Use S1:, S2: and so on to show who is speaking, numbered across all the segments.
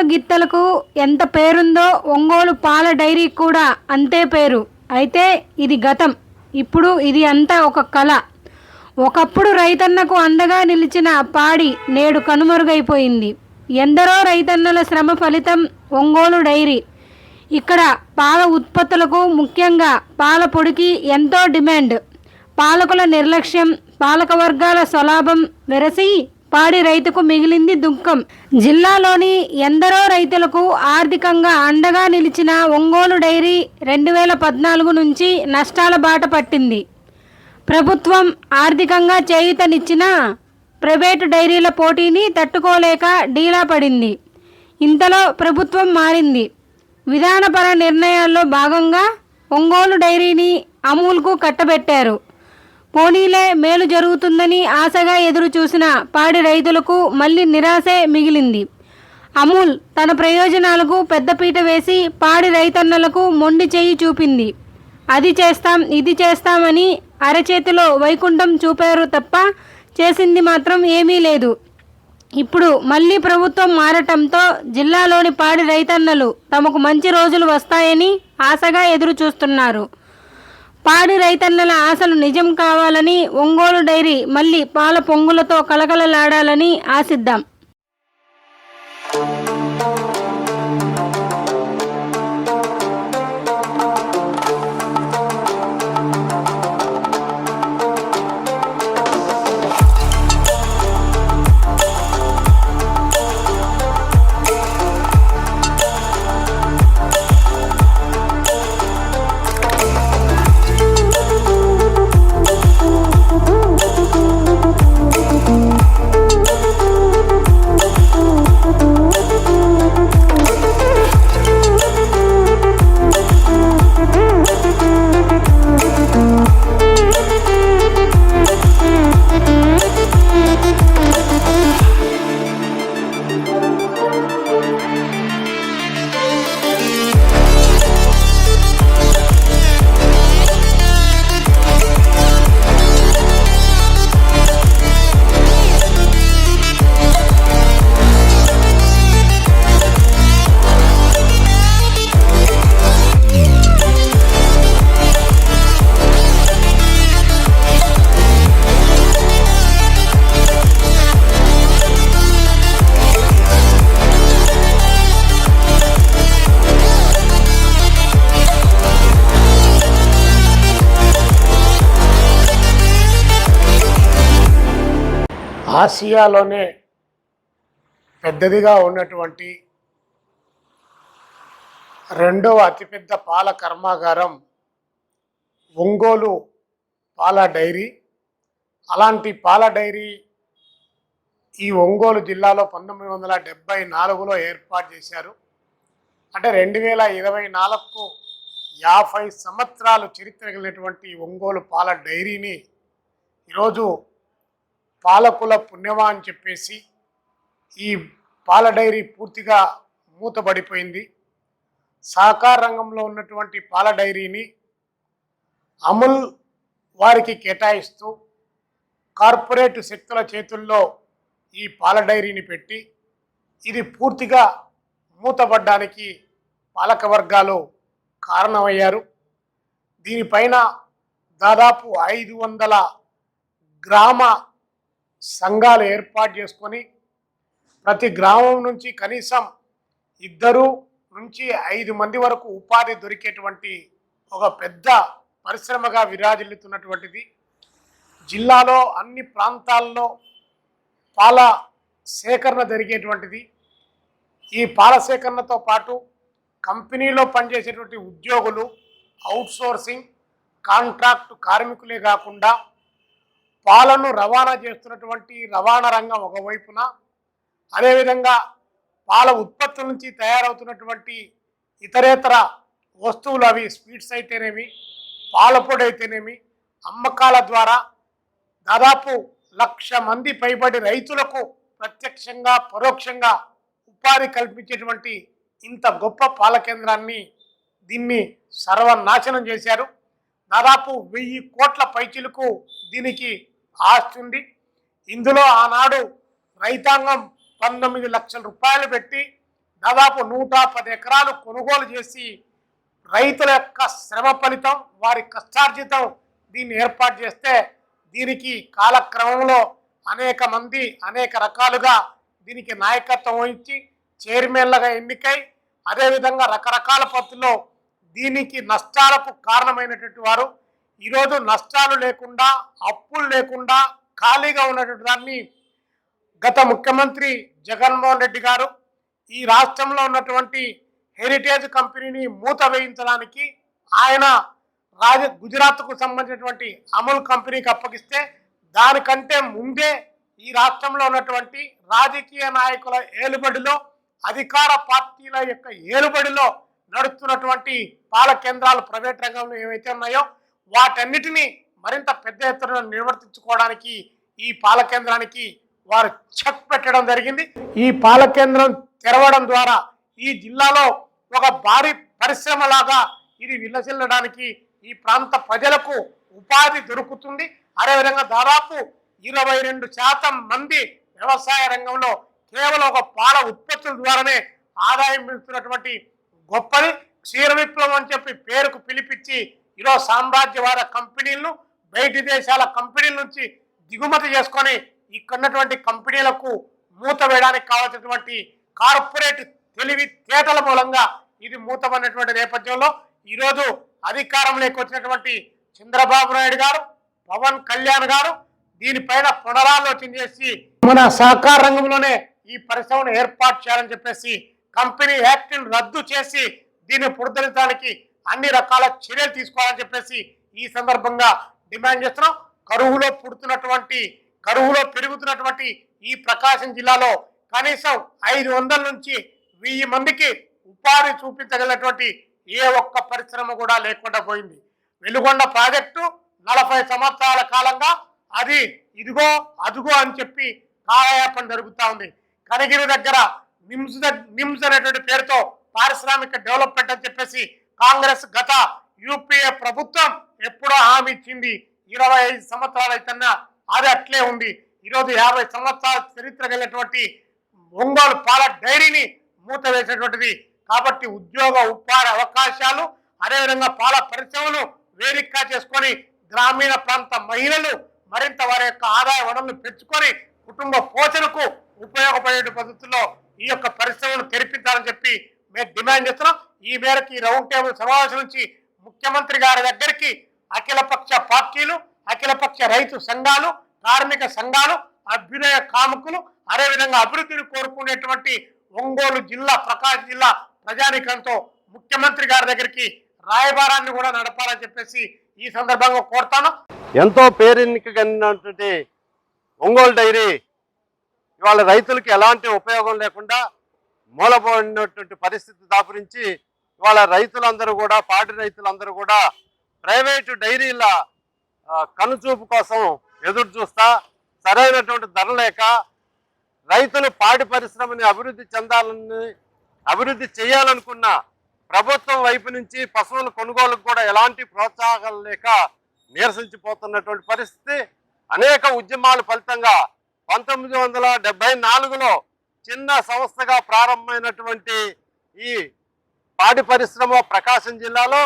S1: ఒంగోలు గిత్తలకు ఎంత పేరుందో ఒంగోలు పాల డైరీ కూడా అంతే పేరు. అయితే ఇది గతం. ఇప్పుడు ఇది అంతా ఒక కళ. ఒకప్పుడు రైతన్నకు అందగా నిలిచిన పాడి నేడు కనుమరుగైపోయింది. ఎందరో రైతన్నల శ్రమ ఫలితం ఒంగోలు డైరీ. ఇక్కడ పాల ఉత్పత్తులకు ముఖ్యంగా పాల పొడికి ఎంతో డిమాండ్. పాలకుల నిర్లక్ష్యం పాలక వర్గాల స్వలాభం వెరసి పాడి రైతుకు మిగిలింది దుఃఖం. జిల్లాలోని ఎందరో రైతులకు ఆర్థికంగా అండగా నిలిచిన ఒంగోలు డైరీ రెండు వేల పద్నాలుగు నుంచి నష్టాల బాట పట్టింది. ప్రభుత్వం ఆర్థికంగా చేయూతనిచ్చిన ప్రైవేటు డైరీల పోటీని తట్టుకోలేక డీలా పడింది. ఇంతలో ప్రభుత్వం మారింది. విధానపర నిర్ణయాల్లో భాగంగా ఒంగోలు డైరీని అమూల్కు కట్టబెట్టారు. పోనీలే మేలు జరుగుతుందని ఆశగా ఎదురు చూసిన పాడి రైతులకు మళ్ళీ నిరాశే మిగిలింది. అమూల్ తన ప్రయోజనాలకు పెద్దపీట వేసి పాడి రైతన్నలకు మొండి చేయి చూపింది. అది చేస్తాం ఇది చేస్తామని అరచేతిలో వైకుంఠం చూపారు తప్ప చేసింది మాత్రం ఏమీ లేదు. ఇప్పుడు మళ్ళీ ప్రభుత్వం మారటంతో జిల్లాలోని పాడి రైతన్నలు తమకు మంచి రోజులు వస్తాయని ఆశగా ఎదురు చూస్తున్నారు పాడి రైతన్నల ఆశలు నిజం కావాలని ఒంగోలు డైరీ మళ్ళీ పాల పొంగులతో కలకలలాడాలని ఆశిద్దాం.
S2: ఆసియాలోనే పెద్దదిగా ఉన్నటువంటి రెండవ అతిపెద్ద పాల కర్మాగారం ఒంగోలు పాల డైరీ. అలాంటి పాల డైరీ ఈ ఒంగోలు జిల్లాలో పంతొమ్మిది వందల డెబ్బై నాలుగులో ఏర్పాటు చేశారు. అంటే రెండు వేల ఇరవై నాలుగుకు యాభై సంవత్సరాలు చరిత్ర కలిగినటువంటి ఒంగోలు పాల డైరీని ఈరోజు పాలకుల పుణ్యమా అని చెప్పేసి ఈ పాల డైరీ పూర్తిగా మూతబడిపోయింది. సహకార రంగంలో ఉన్నటువంటి పాల డైరీని అమూల్ వారికి కేటాయిస్తూ కార్పొరేట్ శక్తుల చేతుల్లో ఈ పాల డైరీని పెట్టి ఇది పూర్తిగా మూతబడ్డానికి పాలక వర్గాలు కారణమయ్యారు. దీనిపైన దాదాపు ఐదు వందల గ్రామ సంఘాలు ఏర్పాటు చేసుకొని ప్రతి గ్రామం నుంచి కనీసం ఇద్దరు నుంచి ఐదు మంది వరకు ఉపాధి దొరికేటువంటి ఒక పెద్ద పరిశ్రమగా విరాజిల్లుతున్నటువంటిది. జిల్లాలో అన్ని ప్రాంతాల్లో పాల సేకరణ జరిగేటువంటిది. ఈ పాల సేకరణతో పాటు కంపెనీలో పనిచేసేటువంటి ఉద్యోగులు అవుట్సోర్సింగ్ కాంట్రాక్ట్ కార్మికులే కాకుండా పాలను రవాణా చేస్తున్నటువంటి రవాణా రంగం ఒకవైపున అదేవిధంగా పాల ఉత్పత్తుల నుంచి తయారవుతున్నటువంటి ఇతరేతర వస్తువులు అవి స్వీట్స్ అయితేనేమి పాలపొడి అయితేనేమి అమ్మకాల ద్వారా దాదాపు లక్ష మంది పైబడి రైతులకు ప్రత్యక్షంగా పరోక్షంగా ఉపాధి కల్పించేటువంటి ఇంత గొప్ప పాల కేంద్రాన్ని దీన్ని సర్వనాశనం చేశారు. దాదాపు వెయ్యి కోట్ల పైచీలకు దీనికి ఆస్తి ఉంది. ఇందులో ఆనాడు రైతాంగం పంతొమ్మిది లక్షల రూపాయలు పెట్టి దాదాపు నూట పది ఎకరాలు కొనుగోలు చేసి రైతుల యొక్క శ్రమ ఫలితం వారి కష్టార్జితం దీన్ని ఏర్పాటు చేస్తే దీనికి కాలక్రమంలో అనేక మంది అనేక రకాలుగా దీనికి నాయకత్వం వహించి చైర్మన్లుగా ఎన్నికై అదేవిధంగా రకరకాల పద్ధతిలో దీనికి నష్టాలకు కారణమైనటువంటి వారు ఈరోజు నష్టాలు లేకుండా అప్పులు లేకుండా ఖాళీగా ఉన్నటువంటి దాన్ని గత ముఖ్యమంత్రి జగన్మోహన్ రెడ్డి గారు ఈ రాష్ట్రంలో ఉన్నటువంటి హెరిటేజ్ కంపెనీని మూత వేయించడానికి ఆయన రాజ గుజరాత్కు సంబంధించినటువంటి అమూల్ కంపెనీకి అప్పగిస్తే దానికంటే ముందే ఈ రాష్ట్రంలో ఉన్నటువంటి రాజకీయ నాయకుల ఏలుబడిలో అధికార పార్టీల యొక్క ఏలుబడిలో నడుస్తున్నటువంటి పాల కేంద్రాలు ప్రైవేట్ రంగంలో ఏవైతే ఉన్నాయో వాటన్నిటినీ మరింత పెద్ద ఎత్తున నిర్వర్తించుకోవడానికి ఈ పాల కేంద్రానికి వారు చెక్ పెట్టడం జరిగింది. ఈ పాల కేంద్రం తెరవడం ద్వారా ఈ జిల్లాలో ఒక భారీ పరిశ్రమలాగా ఇది విలసిల్లడానికి ఈ ప్రాంత ప్రజలకు ఉపాధి దొరుకుతుంది. అదేవిధంగా దాదాపు ఇరవై రెండు శాతం మంది వ్యవసాయ రంగంలో కేవలం ఒక పాల ఉత్పత్తుల ద్వారానే ఆదాయం పెంచుతున్నటువంటి గొప్పది. క్షీర విప్లవం అని చెప్పి పేరుకు పిలిపించి ఈరోజు సామ్రాజ్యవాద కంపెనీలను బయటి దేశాల కంపెనీల నుంచి దిగుమతి చేసుకొని ఇక్కడ ఉన్నటువంటి కంపెనీలకు మూత వేయడానికి కావాల్సినటువంటి కార్పొరేట్ తెలివి తేటల మూలంగా ఇది మూతమన్నటువంటి నేపథ్యంలో ఈరోజు అధికారంలోకి వచ్చినటువంటి చంద్రబాబు నాయుడు గారు పవన్ కళ్యాణ్ గారు దీనిపైన పునరాలోచన చేసి మన సహకార రంగంలోనే ఈ పరిశ్రమను ఏర్పాటు చేయాలని చెప్పేసి కంపెనీ యాక్ట్ రద్దు చేసి దీన్ని పునరుద్ధరించడానికి అన్ని రకాల చర్యలు తీసుకోవాలని చెప్పేసి ఈ సందర్భంగా డిమాండ్ చేస్తున్నాం. కరువులో పుడుతున్నటువంటి కరువులో పెరుగుతున్నటువంటి ఈ ప్రకాశం జిల్లాలో కనీసం ఐదు వందల నుంచి వెయ్యి మందికి ఉపాధి చూపించగలిగినటువంటి ఏ ఒక్క పరిశ్రమ కూడా లేకుండా పోయింది. వెలుగొండ ప్రాజెక్టు నలభై సంవత్సరాల కాలంగా అది ఇదిగో అదుగో అని చెప్పి కాలయాపన జరుగుతూ ఉంది. కనగిరి దగ్గర నిమ్స్ నిమ్స్ అనేటువంటి పేరుతో పారిశ్రామిక డెవలప్మెంట్ అని చెప్పేసి కాంగ్రెస్ గత యూపీఏ ప్రభుత్వం ఎప్పుడో హామీ ఇచ్చింది. ఇరవై ఐదు సంవత్సరాలు అయితేనా? అది అట్లే ఉంది. ఈరోజు యాభై సంవత్సరాల చరిత్ర కలిగినటువంటి ఒంగోలు పాల డైరీని మూత వేసేటువంటిది. కాబట్టి ఉద్యోగ ఉపాధి అవకాశాలు అదేవిధంగా పాల పరిశ్రమను వేదికగా చేసుకొని గ్రామీణ ప్రాంత మహిళలు మరింత వారి యొక్క ఆదాయ వనరులు పెంచుకొని కుటుంబ పోషణకు ఉపయోగపడే పద్ధతుల్లో ఈ యొక్క పరిశ్రమను తెరిపించాలని చెప్పి మేము డిమాండ్ చేస్తున్నాం. ఈ మేరకు ఈ రౌండ్ టేబుల్ సమావేశం నుంచి ముఖ్యమంత్రి గారి దగ్గరికి అఖిలపక్ష పార్టీలు అఖిలపక్ష రైతు సంఘాలు కార్మిక సంఘాలు అభ్యుదయ కాముకులు అదేవిధంగా అభివృద్ధిని కోరుకునేటువంటి ఒంగోలు జిల్లా ప్రకాశం జిల్లా ప్రజానికంతో ముఖ్యమంత్రి గారి దగ్గరికి రాయబారాన్ని కూడా నడపాలని చెప్పేసి ఈ సందర్భంగా కోరుతాను.
S3: ఎంతో పేరెన్నికగలిగినటువంటి ఒంగోలు డైరీ ఇవాళ రైతులకి ఎలాంటి ఉపయోగం లేకుండా మూలపోయినటువంటి పరిస్థితి దాపురించి ఇవాళ రైతులందరూ కూడా పాడి రైతులందరూ కూడా ప్రైవేటు డైరీల కనుచూపు కోసం ఎదురు చూస్తా సరైనటువంటి ధర లేక రైతులు పాడి పరిశ్రమని అభివృద్ధి చెందాలని అభివృద్ధి చేయాలనుకున్న ప్రభుత్వం వైపు నుంచి పశువుల కొనుగోలుకు కూడా ఎలాంటి ప్రోత్సాహాలు లేక నీరసించిపోతున్నటువంటి పరిస్థితి. అనేక ఉద్యమాల ఫలితంగా పంతొమ్మిది వందల డెబ్బై నాలుగులో చిన్న సంస్థగా ప్రారంభమైనటువంటి ఈ పాడి పరిశ్రమ ప్రకాశం జిల్లాలో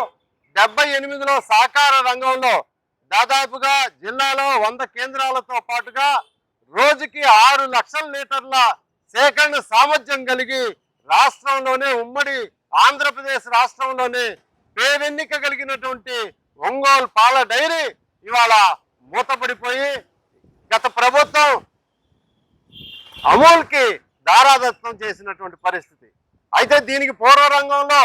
S3: డెబ్బై ఎనిమిదిలో సహకార రంగంలో దాదాపుగా జిల్లాలో వంద కేంద్రాలతో పాటుగా రోజుకి ఆరు లక్షల లీటర్ల సేకరణ సామర్థ్యం కలిగి రాష్ట్రంలోనే ఉమ్మడి ఆంధ్రప్రదేశ్ రాష్ట్రంలోనే పేరెన్నిక కలిగినటువంటి ఒంగోలు పాల డైరీ ఇవాళ మూతపడిపోయి గత ప్రభుత్వం అమూల్కి దారాదత్తం చేసినటువంటి పరిస్థితి. అయితే దీనికి పూర్వ రంగంలో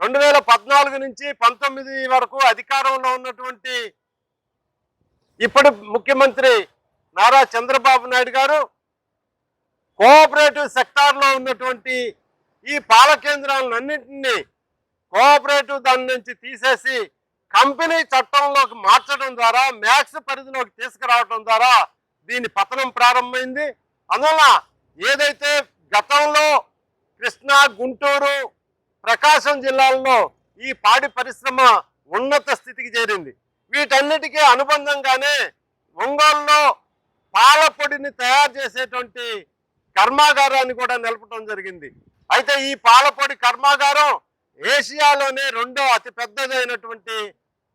S3: రెండు వేల పద్నాలుగు నుంచి పంతొమ్మిది వరకు అధికారంలో ఉన్నటువంటి ఇప్పటి ముఖ్యమంత్రి నారా చంద్రబాబు నాయుడు గారు కోఆపరేటివ్ సెక్టార్లో ఉన్నటువంటి ఈ పాల కేంద్రాలన్నింటినీ కోఆపరేటివ్ దాని నుంచి తీసేసి కంపెనీ చట్టంలోకి మార్చడం ద్వారా మ్యాక్స్ పరిధిలోకి తీసుకురావడం ద్వారా దీని పతనం ప్రారంభమైంది. అందువల్ల ఏదైతే గతంలో కృష్ణా గుంటూరు ప్రకాశం జిల్లాల్లో ఈ పాడి పరిశ్రమ ఉన్నత స్థితికి చేరింది. వీటన్నిటికీ అనుబంధంగానే ఒంగోలులో పాల పొడిని తయారు చేసేటువంటి కర్మాగారాన్ని కూడా నిలపడం జరిగింది. అయితే ఈ పాలపొడి కర్మాగారం ఏషియాలోనే రెండో అతి పెద్దదైనటువంటి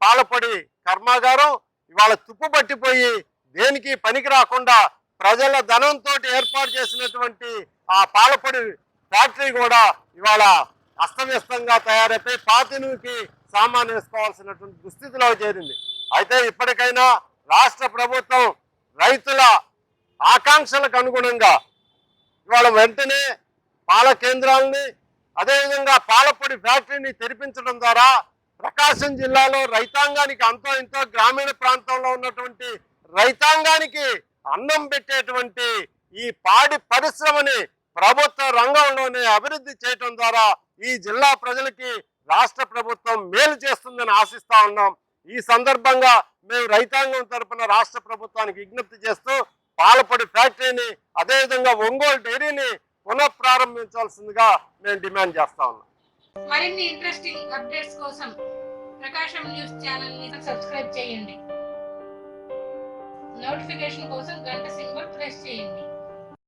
S3: పాలపొడి కర్మాగారం. ఇవాళ తుప్పు పట్టిపోయి దేనికి పనికి రాకుండా ప్రజల ధనంతో ఏర్పాటు చేసినటువంటి ఆ పాలపొడి ఫ్యాక్టరీ కూడా ఇవాళ అస్తవ్యస్తంగా తయారైపోయి పాతినుకి సామాన్ వేసుకోవాల్సినటువంటి దుస్థితిలో చేరింది. అయితే ఇప్పటికైనా రాష్ట్ర ప్రభుత్వం రైతుల ఆకాంక్షలకు అనుగుణంగా ఇవాళ వెంటనే పాల కేంద్రాలని అదేవిధంగా పాలపొడి ఫ్యాక్టరీని తెరిపించడం ద్వారా ప్రకాశం జిల్లాలో రైతాంగానికి అంతో ఇంతో గ్రామీణ ప్రాంతంలో ఉన్నటువంటి రైతాంగానికి అన్నం పెట్టేటువంటి ఈ పాడి పరిశ్రమని ప్రభుత్వ రంగంలోనే అభివృద్ధి చేయటం ద్వారా ఈ జిల్లా ప్రజలకి రాష్ట్ర ప్రభుత్వం మేలు చేస్తుందని ఆశిస్తా ఉన్నాం. ఈ సందర్భంగా మేము రైతాంగం తరపున రాష్ట్ర ప్రభుత్వానికి విజ్ఞప్తి చేస్తూ పాలపొడి ఫ్యాక్టరీని అదేవిధంగా ఒంగోలు డైరీని పునఃప్రారంభించాల్సిందిగా మేము డిమాండ్ చేస్తా ఉన్నాం.
S1: మరిన్ని ఇంట్రెస్టింగ్ అప్డేట్స్ కోసం ప్రకాశం న్యూస్ ఛానల్ సబ్స్క్రైబ్ చేయండి. నోటిఫికేషన్ కోసం గంట సింబల్ ప్రెస్ చేయండి